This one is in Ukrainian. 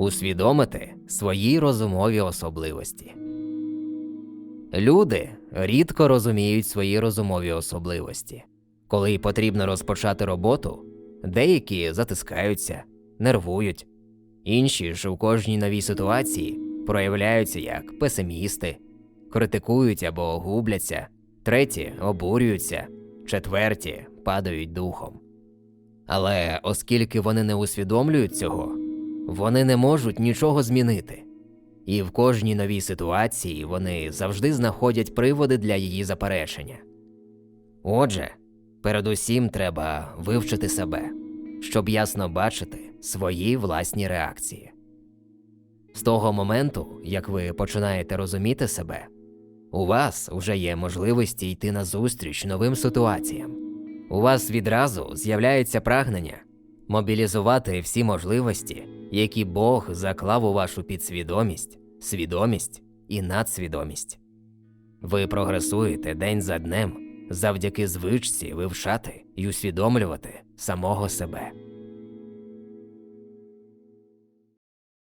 усвідомити свої розумові особливості. Люди рідко розуміють свої розумові особливості. Коли потрібно розпочати роботу, деякі затискаються, нервують, інші ж у кожній новій ситуації проявляються як песимісти, критикують або губляться, треті обурюються, четверті падають духом. Але оскільки вони не усвідомлюють цього, вони не можуть нічого змінити. І в кожній новій ситуації вони завжди знаходять приводи для її заперечення. Отже, передусім треба вивчити себе, щоб ясно бачити свої власні реакції. З того моменту, як ви починаєте розуміти себе, у вас вже є можливості йти назустріч новим ситуаціям. У вас відразу з'являється прагнення мобілізувати всі можливості, які Бог заклав у вашу підсвідомість, свідомість і надсвідомість. Ви прогресуєте день за днем завдяки звичці вивчати і усвідомлювати самого себе.